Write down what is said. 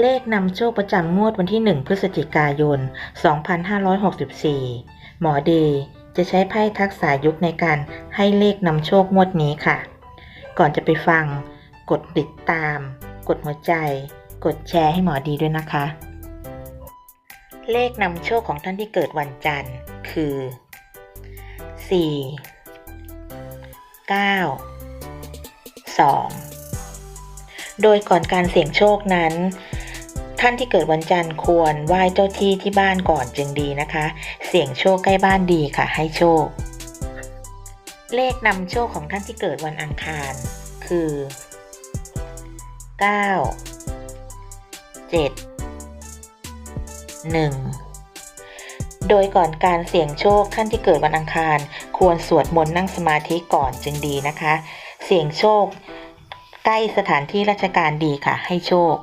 เลขนำโชคประจำงวดวันที่ 1 พฤศจิกายน 2564 หมอเดย์จะใช้ไพ่ทักษะยุคในการให้เลขนำโชคงวดนี้ค่ะ ก่อนจะไปฟัง กดติดตาม กดหัวใจ กดแชร์ให้หมอดีด้วยนะคะ เลขนำโชคของท่านที่เกิดวันจันทร์คือ 4 9 2โดยก่อนการเสี่ยงโชคนั้น ท่านที่เกิดวันจันทร์ควรไหว้เจ้าที่ที่บ้านก่อนจึงดีนะคะ เสี่ยงโชคใกล้บ้านดีค่ะ ให้โชค เลขนำโชคของท่านที่เกิดวันอังคารคือ 9 7 1 โดยก่อนการเสี่ยงโชคท่านที่เกิดวันอังคาร ควรสวดมนต์นั่งสมาธิก่อนจึงดีนะคะ เสี่ยงโชค ใกล้สถานที่ราชการดีค่ะ ให้โชค